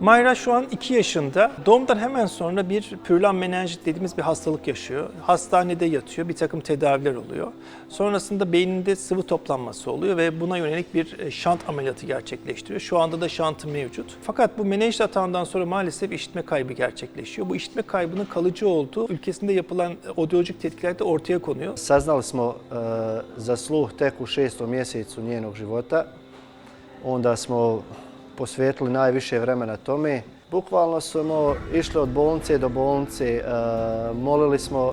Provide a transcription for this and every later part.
Mayra şu an 2 yaşında. Doğumdan hemen sonra bir pürlan menenjit dediğimiz bir hastalık yaşıyor. Hastanede yatıyor, bir takım tedaviler oluyor. Sonrasında beyninde sıvı toplanması oluyor ve buna yönelik bir e, şant ameliyatı gerçekleştiriyor. Şu anda da şantı mevcut. Fakat bu menenjit atağından sonra maalesef işitme kaybı gerçekleşiyor. Bu işitme kaybının kalıcı olduğu ülkesinde yapılan audiolojik tetkiklerde ortaya konuyor. Saznali smo e, za sluh tek u šestom mjesecu njenog života. Onda smo posvetili najviše vremena tome. Bukvalno smo išli od bolnice do bolnice, e, molili smo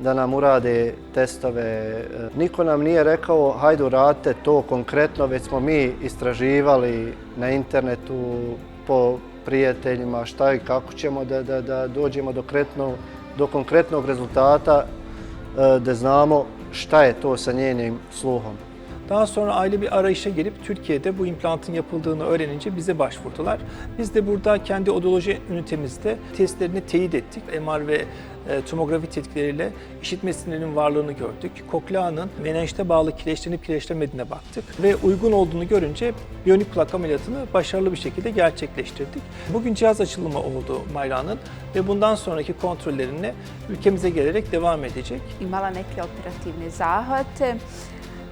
da nam urade testove. E, Niko nam nije rekao hajde uradite to konkretno, već smo mi istraživali na internetu po prijateljima šta i kako ćemo da, da, dođemo do, kretno, do konkretnog rezultata e, da znamo šta je to sa njenim sluhom. Daha sonra aile bir arayışa girip Türkiye'de bu implantın yapıldığını öğrenince bize başvurdular. Biz de burada kendi odoloji ünitemizde testlerini teyit ettik. MR ve e, tomografi tetkileriyle işitme sinirinin varlığını gördük. Kokleanın menenjite bağlı kireçlenip kireçlenmediğine baktık. Ve uygun olduğunu görünce biyonik kulak ameliyatını başarılı bir şekilde gerçekleştirdik. Bugün cihaz açılımı oldu Mayra'nın ve bundan sonraki kontrollerine ülkemize gelerek devam edecek. imala neke operativne zahvate.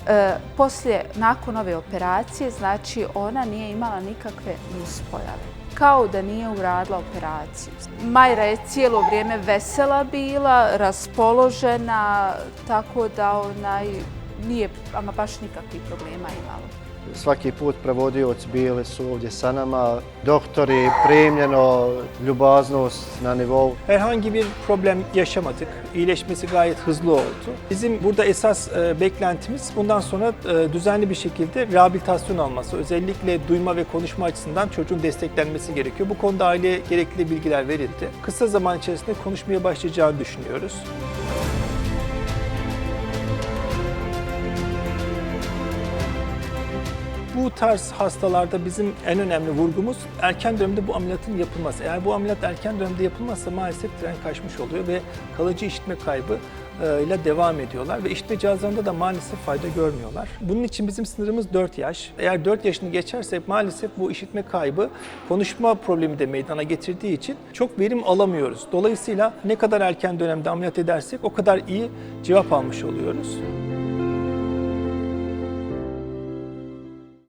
E, poslije, nakon ove operacije, znači ona nije imala nikakve nuspojave. Kao da nije uradila operaciju. Majra je cijelo vrijeme vesela bila, raspoložena, tako da onaj, nije ama baš nikakvih problema imala. Svaki put prevodioci bili su ovdje sa nama, doktori, primljeno, ljubaznost na nivou. Herhangi bir problem yaşamadık. İyileşmesi gayet hızlı oldu. Bizim burada esas e, beklentimiz bundan sonra e, düzenli bir şekilde rehabilitasyon alması. Özellikle duyma ve konuşma açısından çocuğun desteklenmesi gerekiyor. Bu konuda aileye gerekli bilgiler verildi. Kısa zaman içerisinde konuşmaya başlayacağını düşünüyoruz. Bu tarz hastalarda bizim en önemli vurgumuz erken dönemde bu ameliyatın yapılması. Eğer bu ameliyat erken dönemde yapılmazsa maalesef tren kaçmış oluyor ve kalıcı işitme kaybı e, ile devam ediyorlar ve işitme cihazlarında da maalesef fayda görmüyorlar. Bunun için bizim sınırımız 4 yaş. Eğer 4 yaşını geçerse maalesef bu işitme kaybı konuşma problemi de meydana getirdiği için çok verim alamıyoruz. Dolayısıyla ne kadar erken dönemde ameliyat edersek o kadar iyi cevap almış oluyoruz.